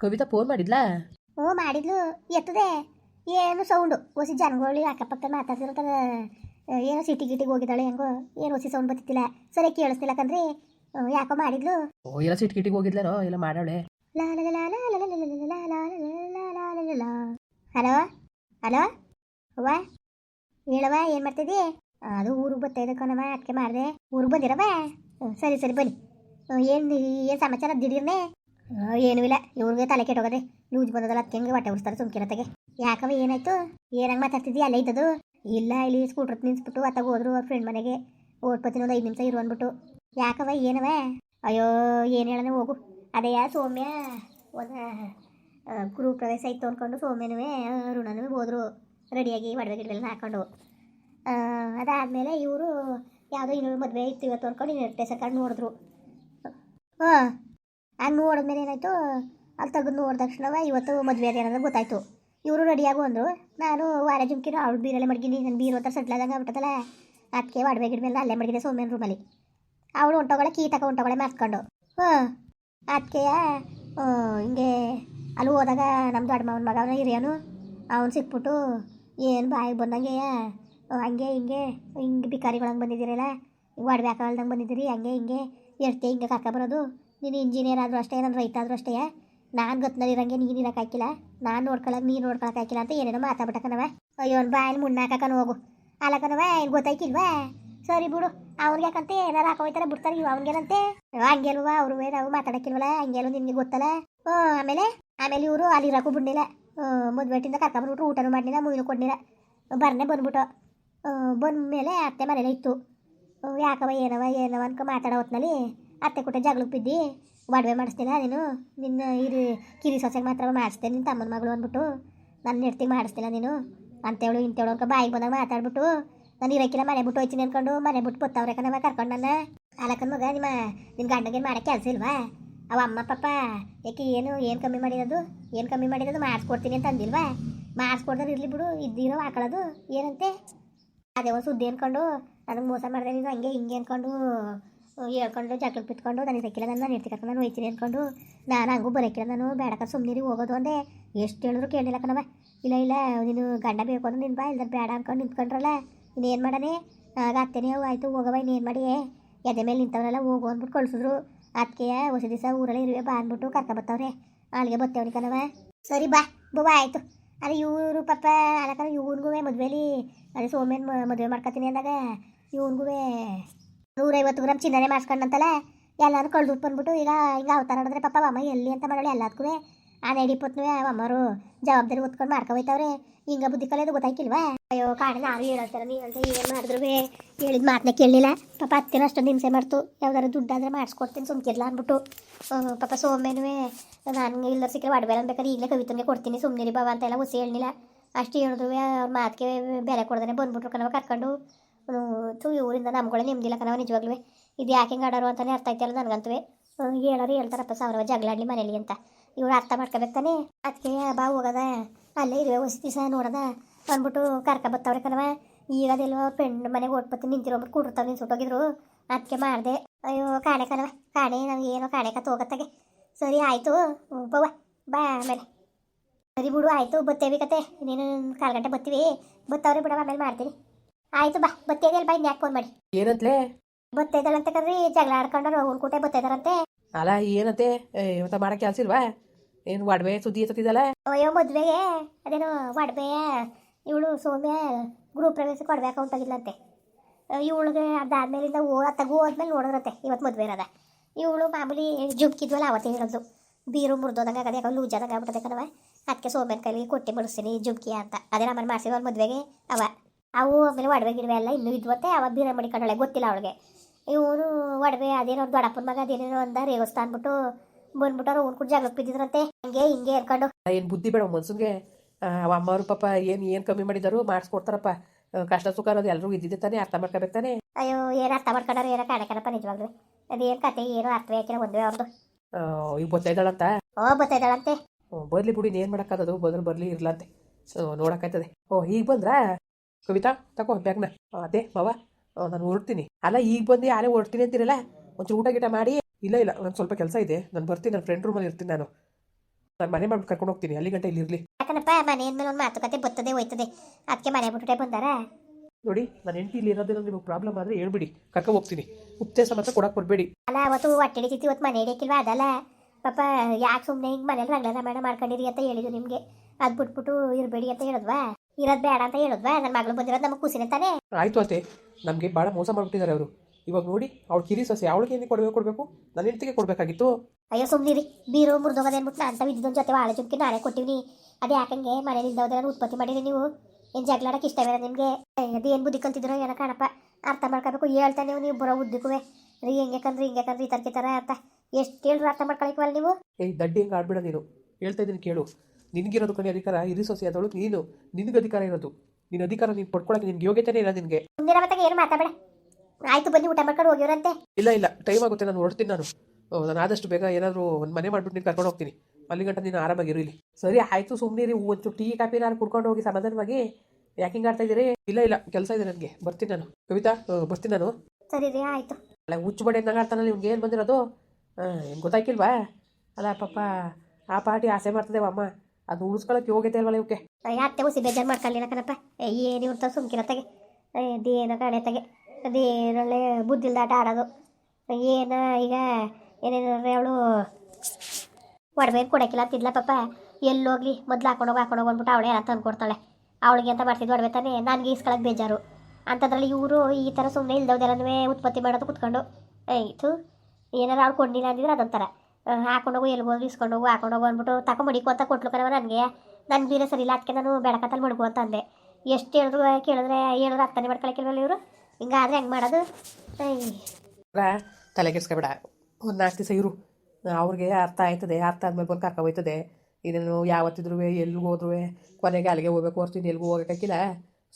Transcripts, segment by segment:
Kavita phone ಮಾಡಿದ್ಲಾ ಹ್ಞೂ ಮಾಡಿದ್ಲು ಎತ್ತದೆ ಏನು ಸೌಂಡು ಒಸಿ ಜನಗಳು ಅಕ್ಕಪಕ್ಕ ಮಾತಾಡ್ತಿರ್ತಾರ ಏನೋ ಸಿಟಿ ಗಿಟಿಗೆ ಹೋಗಿದ್ದಾಳೆ ಹೆಂಗೋ ಏನು ಒಸಿ ಸೌಂಡ್ ಬರ್ತಿತ್ತಿಲ್ಲ ಸರಿ ಕೇಳಿಸ್ತಿಲ್ಲ ಕಂದ್ರಿ ಯಾಕೋ ಮಾಡಿದ್ಲು ಓ ಎಲ್ಲ ಸಿಟ್ ಗಿಟಿಗೆ ಹೋಗಿದ್ಲೇನೋ ಎಲ್ಲ ಮಾಡವಳೆ ಲಾ ಲಾ ಲಾ ಲಾ ಲಾ ಲಾ ಲಾ ಲಾ ಲಾ ಲಾ ಲಾ ಲಾ ಲಾ ಲಾ ಲಾ. ಹಲೋ ಹಲೋ ಅವ್ವ ಹೇಳವ ಏನು ಮಾಡ್ತಿದ್ದಿ ಅದು ಊರಿಗೆ ಬರ್ತಾ ಇದೆ ಕಣವ ಅದಕ್ಕೆ ಮಾಡಿದೆ ಊರಿಗೆ ಬಂದಿರವ ಸರಿ ಸರಿ ಬನ್ನಿ ಏನು ಏನು ಸಮಾಚಾರ ದಿಢೀರ್ನೆ ಏನೂ ಇಲ್ಲ. ಇವ್ರಿಗೆ ತಲೆ ಕೆಟ್ಟೋಗದೆ ಲೂಜ್ ಬಂದದಲ್ಲ ಅದಕ್ಕೆ ಹೆಂಗೆ ಹೊಟ್ಟೆ ಉರಿಸ್ತಾರೆ ಸುಮ್ಕಿರತ್ತಾಗೆ ಯಾಕವ ಏನಾಯ್ತು? ಏನಂಗೆ ಮಾತಾಡ್ತಿದ್ದಿ? ಅಲ್ಲೇ ಇದ್ದದು ಇಲ್ಲ, ಇಲ್ಲಿ ಸ್ಕೂಟ್ರ್ ನಿನ್ಸ್ಬಿಟ್ಟು ಅತ್ತಾಗ ಹೋದ್ರು ಅವ್ರ ಫ್ರೆಂಡ್ ಮನೆಗೆ. ಓಡ್ಪತ್ತಿನ ಒಂದು ಐದು ನಿಮಿಷ ಇರು ಅಂದ್ಬಿಟ್ಟು. ಯಾಕವ, ಏನವ? ಅಯ್ಯೋ, ಏನು ಹೇಳನೆ ಹೋಗು. ಅದೇ ಸೌಮ್ಯ? ಒಂದು ಗುರು ಪ್ರವೇಶ ಇತ್ತು ಅಂದ್ಕೊಂಡು ಸೌಮ್ಯನೂ ಋಣನೂ ಹೋದರು. ರೆಡಿಯಾಗಿ ಒಡವೆ ಗಿಡವೆಲ್ಲ ಹಾಕೊಂಡು. ಅದಾದಮೇಲೆ ಇವರು ಯಾವುದೋ ಇನ್ನೊಂದು ಮದುವೆ ಇತ್ತು ಇವತ್ತು ಅಂದ್ಕೊಂಡು ಪ್ಲೇಸ್ ಹಾಕೊಂಡು ನೋಡಿದ್ರು. ಹಾಂ ಹಂಗೆ ನೋಡಿದ್ಮೇಲೆ ಏನಾಯಿತು? ಅಲ್ಲಿ ತೆಗೆದು ನೋಡಿದ ತಕ್ಷಣವ ಇವತ್ತು ಮದುವೆ ಅದ ಏನಾದ್ರು ಗೊತ್ತಾಯ್ತು. ಇವರು ರೆಡಿಯಾಗು ಅಂದರು. ನಾನು ವಾರ ಜುಮ್ಕಿನ ಅವ್ಳು ಬೀರಲ್ಲೇ ಮಡಗಿನಿ ನನ್ನ ಬೀರು ಅಂತ ಸಡ್ಲಾದಂಗೆ ಆಗ್ಬಿಟ್ಟದಲ್ಲ ಅದಕ್ಕೆ ಒಡವೆ ಗಿಡಮೇಲೆ ಅಲ್ಲೇ ಮಡಗಿದೆ ಸೌಮ್ಯನ ರೂಮಲ್ಲಿ ಅವಳು ಹೊಂಟೋಗಳೆ ಕೀ ತಕ ಹೊಂಟೋಗಳೆ ಮಾತ್ಕೊಂಡು ಹಾಂ ಅದಕ್ಕೆ ಹಿಂಗೆ ಅಲ್ಲಿ ಹೋದಾಗ ನಮ್ಮ ದೊಡ್ಡ ಮಗ ಅವನ ಹಿರಿಯನು, ಅವನು ಸಿಕ್ಬಿಟ್ಟು ಏನು ಬಾಯಿಗೆ ಬಂದಂಗೆ ಹಂಗೆ ಹಿಂಗೆ ಹಿಂಗೆ ಬಿಕಾರಿಗಳಂಗೆ ಬಂದಿದ್ದೀರಲ್ಲ ಒಡವೆ ಹಾಕಲ್ದಂಗೆ ಬಂದಿದ್ದೀರಿ, ಹಂಗೆ ಹಿಂಗೆ ಎಷ್ಟೇ ಹಿಂಗೆ ಕರ್ಕೊಬರೋದು. ನೀನು ಇಂಜಿನಿಯರ್ ಆದರೂ ಅಷ್ಟೇ, ನಾನು ರೈತ ಆದರೂ ಅಷ್ಟೇ ನಾನು ಗೊತ್ತಿರೋಂಗೆ ನೀನು ಇರೋಕೆ ಹಾಕಿಲ್ಲ. ನಾನು ನೋಡ್ಕೊಳಕ್ಕೆ ನೀನು ನೋಡ್ಕೊಳಕ್ಕೆ ಹಾಕಿಲ್ಲ ಅಂತ ಏನೇನೋ ಮಾತಾಡ್ಬಿಟ್ಟಕನವ ಅಯ್ಯೋ ಬಾಯಲ್ಲಿ ಮುಣ್ಣಾಕನು ಹೋಗು. ಅಲ್ಲಕನವ ಏನು ಗೊತ್ತಾಯ್ಕಿಲ್ವಾ? ಸರಿ ಬಿಡು. ಅವ್ರಿಗೆ ಯಾಕಂತ ಏನಾರು ಹಾಕೋಯ್ತಾರೆ ಬಿಡ್ತಾರೆ ಇವ್ ಅವ್ನಿಗೇನಂತೆ? ಹಂಗೆಲ್ವ, ಅವರು ನಾವು ಮಾತಾಡಕ್ಕಿಲ್ವಲ್ಲ? ಹಂಗೆಲ್ಲ ನಿನ್ಗೆ ಗೊತ್ತಲ್ಲ? ಹ್ಞೂ ಆಮೇಲೆ? ಆಮೇಲೆ ಇವರು ಅಲ್ಲಿ ಇರಕ್ಕೂ ಬಿಡ್ಲಿಲ್ಲ ಮದುವೆಟ್ಟಿಂದ ಕರ್ಕೊಂಡ್ಬಿಟ್ರು ಊಟನೂ ಮಾಡಲಿಲ್ಲ ಮುಗಿನೂ ಕೊಡ್ಲಿಲ್ಲ. ಬರ್ನೆ ಬಂದ್ಬಿಟ್ಟು ಬಂದ ಮೇಲೆ ಅತ್ತೆ ಮನೇಲೆ ಇತ್ತು. ಯಾಕವ ಏನವ ಏನವ ಅನ್ಕೊ ಮಾತಾಡೋ ಹೊತ್ನಲ್ಲಿ. ಅತ್ತೆ ಕೊಟ್ಟೆ ಜಗಳಕ್ಕೆ ಬಿದ್ದಿ ಒಡವೆ ಮಾಡಿಸ್ತೀನಿ ನೀನು? ನಿನ್ನ ಇರಿ ಕಿರಿ ಸೊಸೆಗೆ ಮಾತ್ರ ಮಾಡಿಸ್ತೇನೆ ನಿನ್ನ ತಮ್ಮನ ಮಗಳು ಅಂದ್ಬಿಟ್ಟು ನನ್ನ ಹೆಡ್ತಿಗೆ ಮಾಡಿಸ್ತಿಲ್ಲ ನೀನು? ಅಂತೇಳು ಇಂತೇಳು ಅನ್ಕೊ ಬಾಯಿಗೆ ಬಂದಾಗ ಮಾತಾಡ್ಬಿಟ್ಟು ನಾನು ಇರಕ್ಕಿಲ್ಲ ಮನೆ ಬಿಟ್ಟು ಹೋಯ್ತೀನಿ ಅನ್ಕೊಂಡು ಮನೆ ಬಿಟ್ಟು ಪೊತ್ತವ್ರೆ ಕಣವ ಕರ್ಕೊಂಡು ನನ್ನ. ಅಲಕ್ಕನ ಮಗ ನಿಮ್ಮ ನಿಮ್ಮ ಗಂಡಗೇನು ಮಾಡೋ ಕೆಲಸ ಇಲ್ವಾ? ಅವ ಅಮ್ಮ ಪಾಪ ಯಾಕೆ ಏನು ಏನು ಕಮ್ಮಿ ಮಾಡಿರೋದು? ಏನು ಕಮ್ಮಿ ಮಾಡಿರೋದು ಮಾಡಿಸ್ಕೊಡ್ತೀನಿ ಅಂತ ಅಂದಿಲ್ವಾ? ಮಾಡಿಸ್ಕೊಡ್ದ್ರೆ ಇರಲಿ ಬಿಡು ಇದ್ದಿರೋ ಹಾಕೊಳ್ಳೋದು ಏನಂತೆ? ಅದೇ ಒಂದು ಸುದ್ದಿ ಅಂದ್ಕೊಂಡು ನನಗೆ ಮೋಸ ಮಾಡಿದೆ ನೀನು ಹಂಗೆ ಹಿಂಗೆ ಅನ್ಕೊಂಡು ಅಹ್, ಹೇಳ್ಕೊಂಡು ಜಾಕೆಟ್ ಬಿತ್ಕೊಂಡು ನನಗೆ ಸಿಕ್ಕಿಲ್ಲ ನನ್ನ ನಾನು ಕರ್ಕೊಂಡು ನಾನು ಹೋಯ್ತೀನಿ ಅನ್ಕೊಂಡು ನಾನು ಹಂಗೂ ಬರೋಕ್ಕಿಲ್ಲ ನಾನು ಬೇಡಕ ಸುಮ್ಮನೆ ಹೋಗೋದು ಅಂದೆ. ಎಷ್ಟು ಹೇಳಿದ್ರು ಕೇಳಿಲ್ಲ ಕಣವ ಇಲ್ಲ ಇಲ್ಲ, ನೀನು ಗಂಡ ಬೇಕು ನಿನ್ನ ಬಾ ಇಲ್ಲ ಬೇಡ ಅನ್ಕೊಂಡು ನಿಂತ್ಕೊಂಡ್ರಲ್ಲ. ಇನ್ನೇನು ಮಾಡನೆ ಆಗ ಅತ್ತೆನೇ ಆಯಿತು ಹೋಗವ ಇನ್ನೇನು ಮಾಡಿ ಎದೆ ಮೇಲೆ ನಿಂತವರೆಲ್ಲ ಹೋಗು, ಅಂದ್ಬಿಟ್ಟು ಕಳಿಸಿದ್ರು. ಅದಕ್ಕೆ ಹೊಸ ದಿವಸ ಊರಲ್ಲಿ ಇರುವೆ, ಬಾ, ಅಂದ್ಬಿಟ್ಟು ಕರ್ಕೊಬತ್ತವ್ರೆ ಅಲ್ಲಿಗೆ ಬರ್ತೇವೆ ಕಣವ ಸರಿ, ಬಾ ಬಾ ಆಯಿತು. ಅದೇ ಇವರು ಪಾಪ ಅಲ್ಲಕಂದ್ರೆ ಇವ್ರಿಗೂ ಮದುವೆಲಿ ಅದೇ ಸೋಮೇನ್ ಮದುವೆ ಮಾಡ್ಕೊತೀನಿ ಅಂದಾಗ ಇವ್ನಿಗೂ ನೂರೈವತ್ತು ಗ್ರಾಮ್ ಚಿನ್ನನೆ ಮಾಡ್ಸ್ಕೊಂಡಂತಲ್ಲ ಎಲ್ಲರೂ ಕಳ್ದು ಬಂದ್ಬಿಟ್ಟು ಈಗ ಈಗ ಅವತಾರ ನೋಡಿದ್ರೆ ಪಾಪ ಅಮ್ಮ ಎಲ್ಲಿ ಅಂತ ಮಾಡೋಳು ಆ ನೆಡಿ ಪತ್ನು ಅಮ್ಮರು ಜವಾಬ್ದಾರಿ ಹೊತ್ಕೊಂಡು ಮಾಡ್ಕೋಬೈತವ್ರೆ ಹಿಂಗ ಬುದ್ಧಿ ಕಲಿಯೋದು ಗೊತ್ತಾಯ್ಕಿಲ್ವಾ? ಅಯ್ಯೋ ಕಾಣ ನಾನು ಹೇಳ್ತಾರೆ ನೀವು ಅಂತ ಏನು ಮಾಡಿದ್ರು ಹೇಳಿದ ಮಾತನ್ನ ಕೇಳಲಿಲ್ಲ. ಪಾಪ ಹತ್ತಿನ ಅಷ್ಟೊಂದು ಹಿಂಸೆ ಮಾಡ್ತು. ಯಾವ್ದಾರು ದುಡ್ಡಾದ್ರೆ ಮಾಡಿಸ್ಕೊಡ್ತೀನಿ ಸುಮ್ಕಿರ್ಲ ಅಂದ್ಬಿಟ್ಟು ಪಾಪ ಸೋಮೇನು ನಾನು ಇಲ್ಲ ಸಿಕ್ಕರೆ ಒಡವೆ ಅನ್ಬೇಕಾದ್ರೆ ಈಗಲೇ ಕವಿತನಿಗೆ ಕೊಡ್ತೀನಿ ಬಾಬಾ ಅಂತ ಅಂತೆಲ್ಲ ಹುಸಿ ಹೇಳಿಲ್ಲ ಅಷ್ಟು ಹೇಳಿದ್ರು ಅವ್ರ ಮಾತಿಗೆ ಬೆಲೆ ಕೊಡ್ದೇ ಬಂದ್ಬಿಟ್ರು ಕಣವ ಕರ್ಕೊಂಡು. ತು ಊರಿಂದ ನಮ್ಗಳೇ ನೆಮ್ಮದಿಲ್ಲ ಕಣವ ನಿಜವಾಗ್ಲೂ ಇದು ಯಾಕೆ ಆಡೋರು ಅಂತಾನೆ ಅರ್ಥ ಆಯ್ತಲ್ಲ ನನಗಂತೂ ಹೇಳೋರು ಹೇಳ್ತಾರಪ್ಪ ಸಾವಿರ ಜಗಳಾಡ್ಲಿ ಮನೇಲಿ ಅಂತ. ಇವ್ರು ಅರ್ಥ ಮಾಡ್ಕೋಬೇಕು ತಾನೇ? ಅದಕ್ಕೆ ಬಾ ಹೋಗದ. ಅಲ್ಲೇ ಇರುವೆ ಹೊಸ ದಿವಸ ನೋಡದ. ಅಂದ್ಬಿಟ್ಟು ಕರ್ಕ ಬತ್ತವ್ರೆ ಕಣವ ಈಗ ಅದೆಲ್ಲ ಪೆಂಡ್ ಮನೆಗೆ ಓಟ್ಬತ್ತಿ ನಿಂತಿರೋಗ್ಬಿಟ್ಟು ನೀನು ಸುಟ್ಟೋಗಿದ್ರು. ಅದಕ್ಕೆ ಮಾಡಿದೆ. ಅಯ್ಯೋ, ಕಾಣೆ ಕಣವ ಕಾಣೆ ನಾವು ಏನೋ ಕಾಣೆ ಕತ್ತು ಹೋಗತ್ತಾಗೆ. ಸರಿ, ಆಯಿತು. ಬವ. ಬಾ ಆಮೇಲೆ. ಸರಿ ಬಿಡು, ಆಯಿತು. ಬತ್ತೇವಿ ಕತೆ. ನೀನು ಕಾಲು ಗಂಟೆ ಬತ್ತೀವಿ. ಬತ್ತವ್ರೆ ಬಿಡವ, ಆಮೇಲೆ ಮಾಡ್ತೀನಿ. ಆಯಿತು ಬಾ ಬತ್ತೇದಲ್ಲ ಬಾ ಯಾಕೆ ಫೋನ್ ಮಾಡಿ? ಏನಂತ್ಲೆ? ಬತ್ತೈದಳಂತೆ ಕದ್ರಿ ಜಗಳ ಆಡ್ಕೊಂಡ್ರು ಅವ್ನು ಕೂಟೆ ಬತ್ತೈದಾರಂತೆ. ಅಲ್ಲ ಏನಂತೆ? ಇವತ್ತ ಮಾಡೋ ಕೆಲಸ ಇಲ್ವಾ? ಏನು ಒಡವೆ ಸುದ್ದಿ ಎತ್ತಿದಲ್ಲ ಅಯ್ಯೋ ಮದ್ವೆಗೆ? ಅದೇನೋ ಒಡವೆ ಇವಳು ಸೌಮ್ಯ ಗ್ರೂಪ್ ಪ್ರವೇಶಕ್ಕೆ ಒಡವೆ ಅಕೌಂಟ್ ಆಗಿಲ್ಲಂತೆ ಇವಳಿಗೆ ಅದಾದ್ಮೇಲಿಂದ ಓ ತಗೋ ಹೋದ್ಮೇಲೆ ನೋಡಿದ್ರಂತೆ ಇವತ್ತು ಮದುವೆ ಇರೋದ. ಇವಳು ಮಾಮೂಲಿ ಜುಮ್ಕಿದ್ವಲ್ಲ ಅವತ್ತೇ ಹೇಳೋದು. ಬೀರು ಮುರಿದೋದಂಗೆ ಆಗದೆ ಯಾಕೋ ಲೂಜಾದಂಗೆ ಆಗ್ಬಿಟ್ಟದೆ ಕಣವ ಅದಕ್ಕೆ ಸೋಮ್ಯನ ಕೈಲಿ ಕೊಟ್ಟಿ ಮುಡಿಸ್ತೀನಿ ಜುಮ್ಕಿ ಅಂತ. ಅದೇ ನಮ್ಮನ್ನು ಮದ್ವೆಗೆ ಮದುವೆಗೆ ಅವ. ಅವು ಆಮೇಲೆ ಒಡವೆ ಗಿಡವೆ ಎಲ್ಲ ಇನ್ನೂ ಇದ್ವತ್ತೆ ಅವ ಬೀರ ಮಡಿಕೊಂಡಳೆ ಗೊತ್ತಿಲ್ಲ ಅವಳಿಗೆ. ಇವನು ಒಡವೆ ಅದೇನೋ ದೊಡ್ಡಪ್ಪನ ಮಗ ಅದೇನೇನೋ ಅಂದ ರೇವಸ್ಥಾನ ಅಂದ್ಬಿಟ್ಟು ಬಂದ್ಬಿಟ್ಟು ಅವ್ರು ಕೂಡ ಜಗಳಕ್ಕೆ ಬಿದ್ದಿದ್ರಂತೆ. ಹಂಗೆ ಹಿಂಗೆ ಅನ್ಕೊಂಡು. ಏನು ಬುದ್ಧಿ ಬೇಡ ಮನ್ಸುಗೆ ಅಮ್ಮವ್ರು ಪಾಪ ಏನು ಏನು ಕಮ್ಮಿ ಮಾಡಿದಾರು ಮಾಡಿಸ್ಕೊಡ್ತಾರಪ್ಪ. ಕಷ್ಟ ಸುಖ ಅನ್ನೋದು ಎಲ್ಲರೂ ಇದ್ದಿದ್ದೆ ತಾನೇ ಅರ್ಥ ಮಾಡ್ಕೋಬೇಕು ತಾನೇ. ಅಯ್ಯೋ ಏನು ಅರ್ಥ ಮಾಡ್ಕೊಂಡ್ರು ಏನೋ ಕಾಣೆ ಕಣಪ್ಪ ನಿಜವಾಗ್ಲೂ. ಅದೇನು ಕತೆ ಏನೋ ಅರ್ಥವೇ ಹಾಕಿಲ್ಲ ಒಂದೇ ಅವ್ರದ್ದು ಆ, ಈಗ ಗೊತ್ತಾಯ್ತಾಳಂತ ಓ ಬತ್ತೈದಳಂತೆ ಬರ್ಲಿ ಬಿಡಿ ಏನು ಮಾಡೋಕ್ಕಾಗದು ಬದಲು ಬರಲಿ ಇರ್ಲಂತೆ. ನೋಡೋಕ್ಕಾಯ್ತದೆ. ಓ ಈಗ ಬಂದ್ರಾ? ಕವಿತಾ ತಗೋ ಬ್ಯಾಗ್ನ. ಅದೇ ಮಾವ. ನಾನು ಹೊರಡ್ತೀನಿ. ಅಲ್ಲ ಈಗ ಬಂದು ಯಾರೇ ಹೊರಡ್ತೀನಿ ಅಂತೀರಲ್ಲ? ಒಂಚೂರು ಊಟ ಗೀಟ ಮಾಡಿ. ಇಲ್ಲ ಇಲ್ಲ ನನ್ನ ಸ್ವಲ್ಪ ಕೆಲಸ ಇದೆ. ನಾನು ಬರ್ತೀನಿ ನನ್ನ ಫ್ರೆಂಡ್ ರೂಮಲ್ಲಿ ಇರ್ತೀನಿ ನಾನು. ನಾನು ಮನೆ ಮಾಡ್ಬಿಟ್ಟು ಕರ್ಕೊಂಡು ಹೋಗ್ತೀನಿ. ಅಲ್ಲಿ ಗಂಟೆ ಇಲ್ಲಿರಲಿ ಯಾಕನಪ್ಪ ಮನೆ ಮೇಲೆ ಒಂದು ಮಾತುಕತೆ ಬರ್ತದೆ ಹೋಯ್ತದೆ. ಅದಕ್ಕೆ ಮನೆ ಬಿಟ್ಟುಟೆ ಬಂದಾರ? ನೋಡಿ ನನ್ನ ಹೆಂಡತಿ ಇಲ್ಲಿ ಇರೋದೇ ನಿಮಗೆ ಪ್ರಾಬ್ಲಮ್ ಆದರೆ ಹೇಳ್ಬಿಡಿ. ಕರ್ಕೊ ಹೋಗ್ತೀನಿ. ಉಪದೇಶ ಮಾತ್ರ ಕೊಡಕ್ಕೆ ಬರಬೇಡಿ. ಅಲ್ಲ ಅವತ್ತು ಹೊಟ್ಟೆ ಹಿಡಿತಿತ್ತು ಇವತ್ತು ಮನೆ ಹಿಡಿಯಕ್ಕಿಲ್ವಾ ಅದಲ್ಲ? ಪಾಪ ಯಾಕೆ ಸುಮ್ಮನೆ ಹಿಂಗೆ ಮನೇಲಿ ರಂಗ್ಲ ರಾಮಾಯಣ ಮಾಡ್ಕೊಂಡಿರಿ ಅಂತ ಹೇಳಿದ್ರು ನಿಮಗೆ. ಅದು ಬಿಟ್ಬಿಟ್ಟು ಇರಬೇಡಿ ಅಂತ ಹೇಳಿದ್ವಾ? ಇರೋದು ಬೇಡ ಅಂತ ಹೇಳಿದ್ವಾ? ನನ್ನ ಮಗಳು ಬಂದಿರೋದು ನಮ್ಮ ಖುಷಿನೇ ತಾನೆ? ಆಯ್ತು ಅತ್ತೆ. ನಮಗೆ ಭಾಳ ಮೋಸ ಮಾಡ್ಬಿಟ್ಟಿದ್ದಾರೆ ಅವರು. ಇವಾಗ ನೋಡಿ ಅವ್ಳು ಕಿರಿ ಸೊಸೆ ಅವಳಿಗೆ ಏನು ಕೊಡಬೇಕು ಕೊಡಬೇಕು? ನನ್ನ ಹೆಂಡತಿಗೆ ಕೊಡಬೇಕಾಗಿತ್ತು. ಅಯ್ಯೋ ಸುಮ್ಮನಿರಿ ಬೀರು ಮುರಿದೋಗದೆ ಅಂದ್ಬಿಟ್ಟು ನಾನು ಅಂತ ಇದ್ದೊಂದು ಜೊತೆ ಆಳೆ ಚುಮ್ಕಿ ನಾನೇ ಕೊಟ್ಟಿವ್ನಿ. ಅದು ಯಾಕಂಗೆ ಮನೇಲಿ ಉತ್ಪತ್ತಿ ಮಾಡಿರಿ ನೀವು? ಏನು ಜಗಳಾಡಕ್ಕೆ ಇಷ್ಟವೇ ನಿಮಗೆ? ಅದು ಏನು ಬುದ್ಧಿ ಕಲ್ತಿದ್ರೋ ಏನೋ ಕಾಣಪ್ಪ. ಅರ್ಥ ಮಾಡ್ಕೋಬೇಕು. ಹೇಳ್ತಾನೆ ನೀವು ನೀವು ಬರೋ ಉದ್ದಕ್ಕೂ. ರೀ ಹೆಂಗೆ ಕಂದ್ರಿ ಹಿಂಗೆ ಕಂದ್ರಿ ಈ ಥರ ಅಂತ. ಎಷ್ಟು ಹೇಳ್ರಿ ಅರ್ಥ ಮಾಡ್ಕೊಳಿಕ್ವಲ್ಲ ನೀವು? ಏಯ್ ದಡ್ಡಿ ಹಿಂಗೆ ಆಡ್ಬಿಡ ನೀನು. ಹೇಳ್ತಾ ಇದ್ದೀನಿ ಕೇಳು. ನಿನಗಿರೋದು ಕಣಿ ಅಧಿಕಾರ ಹಿರಿ ಸೊಸೆ ಅದಳು ನೀನು ನಿನಗೆ ಅಧಿಕಾರ ಇರೋದು. ನಿನ್ನ ಅಧಿಕಾರ ನೀನು ಪಡ್ಕೊಳಕ್ಕೆ ನಿನ್ಗೆ ಯೋಗ್ಯತೆನೇ ಇಲ್ಲ ನಿನಗೆ. ಮುಂದಿನ ಮತ್ತಾಗ ಏನು ಮಾತಾಡ ಆಯ್ತು ಬನ್ನಿ ಊಟ ಮಾಡ್ಕೊಂಡು ಹೋಗಿರಂತೆ ಇಲ್ಲ ಇಲ್ಲ ಟೈಮ್ ಆಗುತ್ತೆ ನಾನು ಹೊರಡ್ತೀನಿ ನಾನು. ನಾನು ಆದಷ್ಟು ಬೇಗ ಏನಾದರೂ ಒಂದು ಮನೆ ಮಾಡ್ಬಿಟ್ಟು ನೀನು ಕರ್ಕೊಂಡು ಹೋಗ್ತೀನಿ. ಅಲ್ಲಿ ಗಂಟ ನೀನು ಆರಾಮಾಗಿರು ಇಲ್ಲಿ. ಸರಿ ಆಯಿತು ಸುಮ್ಮನೆ ಒಂಚೂರು ಟೀ ಕಾಫಿ ನಾನು ಕುಡ್ಕೊಂಡು ಹೋಗಿ ಸಮಾಧಾನವಾಗಿ ಯಾಕೆ ಹಿಂಗೆ ಆಡ್ತಾ ಇದ್ದೀರಿ? ಇಲ್ಲ ಇಲ್ಲ ಕೆಲಸ ಇದೆ ನನಗೆ ಬರ್ತೀನಿ ನಾನು. ಕವಿತಾ ಬರ್ತೀನಿ ನಾನು. ಸರಿ ರೀ ಆಯಿತು. ಅಲ್ಲ ಹುಚ್ಚು ಬಡಿ ಅಂದಾಗ ಆಡ್ತಾನಲ್ಲ ನಿಮ್ಗೆ ಏನು ಬಂದಿರೋದು? ಏನು ಗೊತ್ತಾಯ್ಕಿಲ್ವಾ? ಅಲ್ಲ ಪಾಪ ಆ ಪಾರ್ಟಿ ಆಸೆ ಮಾಡ್ತದೆ ಅಮ್ಮ. ಅದು ಉಳಿಸ್ಕೊಳಕ್ಕೆ ಹೋಗೈತೆ ಅಲ್ವಾ ಇವಕ್ಕೆ? ಯಾಕೆ ಹುಸಿ ಬೇಜಾರು ಮಾಡ್ಕೊಳ್ಳಿಲ್ಲ ಕಣಪ್ಪ. ಏನು ಇರ್ತಾವೆ ಸುಮ್ಕಿರತ್ತಾಗೆ ಅದೇನೋ ಕಾಣೆತ್ತಾಗೆ ಅದೇನೊಳ್ಳೆ ಬುದ್ಧಿಲ್ದಾಟ ಆಡೋದು. ಏನು ಈಗ ಏನೇನು ಅವಳು ಒಡವೆ ಕೊಡಕ್ಕಿಲ್ಲ ಅಂತಿದ್ಲ ಪಾಪ. ಎಲ್ಲೋಗ್ಲಿ ಮೊದ್ಲು ಹಾಕೊಂಡೋಗಿ ಹಾಕೊಂಡೋಗಿ ಅಂದ್ಬಿಟ್ಟು ಅವಳೇ ತಂದು ಕೊಡ್ತಾಳೆ. ಅವಳಿಗೆ ಅಂತ ಮಾಡ್ತಿದ್ದು ಒಡವೆ ತಾನೆ? ನನಗೆ ಇಸ್ಕೊಳಕ್ಕೆ ಬೇಜಾರು. ಅಂಥದ್ರಲ್ಲಿ ಇವರು ಈ ಥರ ಸುಮ್ಮನೆ ಇಲ್ದವ್ದೆಲ್ಲನೂ ಉತ್ಪತ್ತಿ ಮಾಡೋದು ಕುತ್ಕೊಂಡು. ಆಯಿತು ಏನಾರು ಅವ್ಳು ಕೊಡಲಿಲ್ಲ ಅಂದಿದ್ರೆ ಅದೊಂಥರ. ಹಾಕೊಂಡೋಗು ಹೋಗು ಇಸ್ಕೊಂಡೋಗು ಹಾಕೊಂಡೋಗು ಅಂದ್ಬಿಟ್ಟು ತಗೊಂಬಡಿಕು ಅಂತ ಕೊಟ್ಲು ಕಣವ ನನಗೆ. ನನ್ನ ಬೀರೆ ಸರಿ ಇಲ್ಲ ಅದಕ್ಕೆ ನಾನು ಬೆಳಕತ್ತಲ್ಲಿ ಮಡ್ಕು ಅಂತ ಅಂದೆ. ಎಷ್ಟು ಹೇಳಿದ್ರು, ಕೇಳಿದ್ರೆ ಹೇಳಿದ್ರೆ ಅರ್ಥನೇ ಮಾಡ್ಕೊಳಕ್ಕಿಲ್ವಲ್ಲ ಇವರು? ಹಿಂಗಾದ್ರೆ ಹೆಂಗೆ ಮಾಡೋದು? ತಲೆ ಕೆಡ್ಸ್ಕೊಬೇಡ. ಒಂದು ನಾಲ್ಕು ದಿವಸ ಇರು. ಅವ್ರಿಗೆ ಅರ್ಥ ಆಯ್ತದೆ, ಅರ್ಥ ಆದ್ಮೇಲೆ ಬಂದು ಕರ್ಕೊ ಹೋಯ್ತದೆ. ಇದನ್ನು ಯಾವತ್ತಿದ್ರು ಎಲ್ಲಿಗೆ ಹೋದ್ರು, ಕೊನೆಗೆ ಅಲ್ಲಿಗೆ ಹೋಗ್ಬೇಕು ಹೊರ್ತೀನಿ ಹೋಗ್ಬೇಕಿಲ್ಲ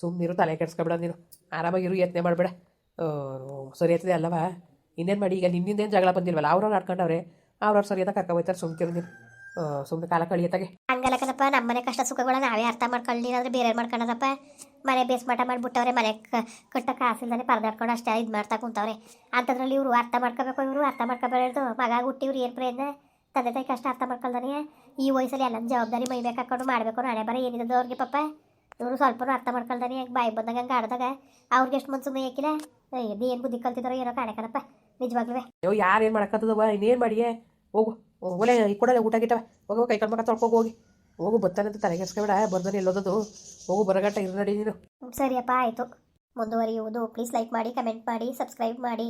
ಸುಮ್ಮನೆ ಇರು, ತಲೆ ಕೆಡ್ಸ್ಕೊಬೇಡ ನೀನು. ಆರಾಮಾಗಿರು ಯತ್ನೆ ಮಾಡಬೇಡ. ಸರಿ ಆಯ್ತದೆ ಅಲ್ಲವಾ? ಇನ್ನೇನು ಮಾಡಿ, ಈಗ ನಿನ್ನಿಂದೇನು ಜಗಳ ಬಂದಿಲ್ವಲ್ಲ? ಅವ್ರವ್ರು ಆಡ್ಕೊಂಡವ್ರೆ. ಅವ್ರವ್ರು ಸರಿಯಾದ ಕರ್ಕೊಬೈತಾರೆ ಸುಮ್ತಿರು ನೀವು ಸುಮ್ಮನೆ ಕಾಲ ಕಳಿಯತ್ತಾಗೆ. ಹಂಗಲ್ಲ ಕಣಪ್ಪ ನಮ್ಮನೆ ಕಷ್ಟ ಸುಖಗಳ ನಾವೇ ಅರ್ಥ ಮಾಡ್ಕೊಳ್ಳಿ ಅಂದ್ರೆ ಬೇರೆ ಮಾಡ್ಕೊಳ್ಳೋದಪ್ಪ ಮನೆ ಬೇಸ್ ಮಠ ಮಾಡಿಬಿಟ್ಟವ್ರೆ ಮನೆ ಕಟ್ಟ ಕಾಸಿಲ್ದಾನೆ ಪರದಾಡ್ಕೊಂಡು ಅಷ್ಟೇ ಇದು ಮಾಡ್ತಾ ಕುಂತವ್ರೆ. ಅಂಥದ್ರಲ್ಲಿ ಇವರು ಅರ್ಥ ಮಾಡ್ಕೋಬೇಕು ಇವರು ಅರ್ಥ ಮಾಡ್ಕೋಬಾರ್ದು. ಮಗ ಹುಟ್ಟಿವ್ರು ಏನು ಪ್ರಯತ್ನ ತಂದೆ ತಾಯಿ ಕಷ್ಟ ಅರ್ಥ ಮಾಡ್ಕೊಳ್ದಾನೆ ಈ ವಯಸ್ಸಲ್ಲಿ ಎಲ್ಲ ಜವಾಬ್ದಾರಿ ಮೈ ಬೇಕಾಕೊಂಡು ಮಾಡಬೇಕು ನಾಳೆ ಬರ ಏನಿದೆ ಅವ್ರಿಗೆ ಪಾಪ. ಇವರು ಸ್ವಲ್ಪ ಅರ್ಥ ಮಾಡ್ಕೊಳ್ದಾನೆ ಹಂಗೆ ಬಾಯಿ ಬಂದಾಗ ಹಂಗೆ ಆಡಿದಾಗ. ಅವ್ರಿಗೆ ಎಷ್ಟು ಮನ್ಸು ಸುಮ್ಮನೆ ಹಾಕಿಲ್ಲ? ಏನು ಬುದ್ಧಿ ಕಲ್ತಿದಾರೋ ಏನೋ ಕಾಣೆ ಕಣಪ್ಪ. ನಿಜವಾಗ್ಲೂ ಅಯ್ಯೋ ಯಾರು ಏನು ಮಾಡಕ್ಕತ್ತದವ ಇನ್ನೇನು ಮಾಡಿಯೇ? ಹೋಗು. ಒಲೆ, ಈ ಕೊಡಲೆ ಊಟ ಗಿಟವೆ ಹೋಗು, ಕೈ ಕಲ್ಮಕ ತೊಳ್ಕೋಗಿ, ಹೋಗಿ. ಹೋಗು ಬರ್ತಾನೆ ಅಂತ ಕೆಡ್ಸ್ಕೊಬೇಡ. ಬರ್ದಾನೆ ಎಲ್ಲೋದದು. ಹೋಗು ಬರಗಟ್ಟ ಇರು ನಡಿ ನೀನು. ಸರಿಯಪ್ಪ, ಆಯಿತು. ಮುಂದುವರಿಯುವುದು ಪ್ಲೀಸ್ ಲೈಕ್ ಮಾಡಿ ಕಮೆಂಟ್ ಮಾಡಿ ಸಬ್ಸ್ಕ್ರೈಬ್ ಮಾಡಿ.